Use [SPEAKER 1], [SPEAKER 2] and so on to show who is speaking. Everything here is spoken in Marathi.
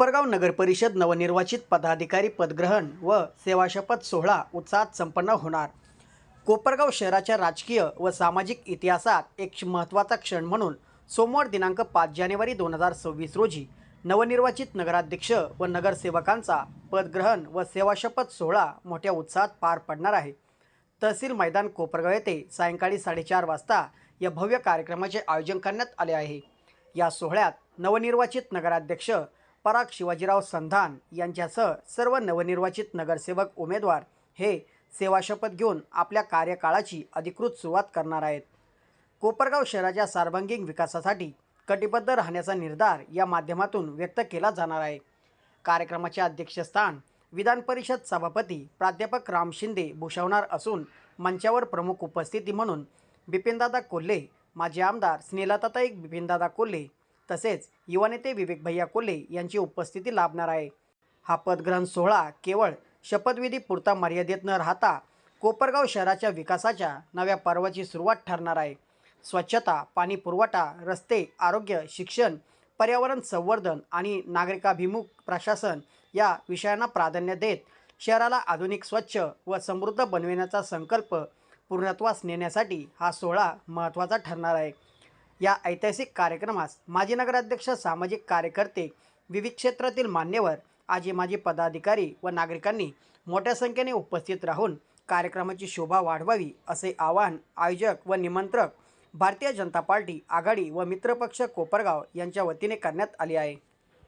[SPEAKER 1] कोपरगाव नगर परिषद नवनिर्वाचित पदाधिकारी पदग्रहण व सेवाशपथ सोहळा उत्साहात संपन्न होणार. कोपरगाव शहराच्या राजकीय व सामाजिक इतिहासात एक महत्त्वाचा क्षण म्हणून सोमवार दिनांक पाच जानेवारी दोन हजार सव्वीस रोजी नवनिर्वाचित नगराध्यक्ष व नगरसेवकांचा पदग्रहण व सेवाशपथ सोहळा मोठ्या उत्साहात पार पडणार आहे. तहसील मैदान कोपरगाव येथे सायंकाळी साडेचार वाजता या भव्य कार्यक्रमाचे आयोजन करण्यात आले आहे. या सोहळ्यात नवनिर्वाचित नगराध्यक्ष पराग शिवाजीराव संधान यांच्यासह सर्व नवनिर्वाचित नगरसेवक उमेदवार हे सेवाशपथ घेऊन आपल्या कार्यकाळाची अधिकृत सुरुवात करणार आहेत. कोपरगाव शहराच्या सर्वांगीण विकासासाठी कटिबद्ध राहण्याचा निर्धार या माध्यमातून व्यक्त केला जाणार आहे. कार्यक्रमाचे अध्यक्षस्थान विधान परिषद सभापती प्राध्यापक राम शिंदे भूषवणार असून मंचावर प्रमुख उपस्थिती म्हणून बिपिनदादा कोल्हे माजी आमदार स्नेहलताताई बिपिनदादा कोल्हे तसेच युवा नेते विवेक भैया कोल्हे यांची उपस्थिती लाभणार आहे. हा पदग्रहण सोहळा केवळ शपथविधी पुरता मर्यादित न राहता कोपरगाव शहराच्या विकासाच्या नव्या पर्वाची सुरुवात ठरणार आहे. स्वच्छता पाणी पुरवठा रस्ते आरोग्य शिक्षण पर्यावरण संवर्धन आणि नागरिकाभिमुख प्रशासन या विषयांना प्राधान्य देत शहराला आधुनिक स्वच्छ व समृद्ध बनविण्याचा संकल्प पूर्णत्वास नेण्यासाठी हा सोहळा महत्त्वाचा ठरणार आहे. या ऐतिहासिक कार्यक्रमास माजी नगराध्यक्ष सामाजिक कार्यकर्ते विविध क्षेत्रातील मान्यवर आजी माजी पदाधिकारी व नागरिकांनी मोठ्या संख्येने उपस्थित राहून कार्यक्रमाची शोभा वाढवावी असे आवाहन आयोजक व निमंत्रक भारतीय जनता पार्टी आघाडी व मित्रपक्ष कोपरगाव यांच्या वतीने करण्यात आले आहे.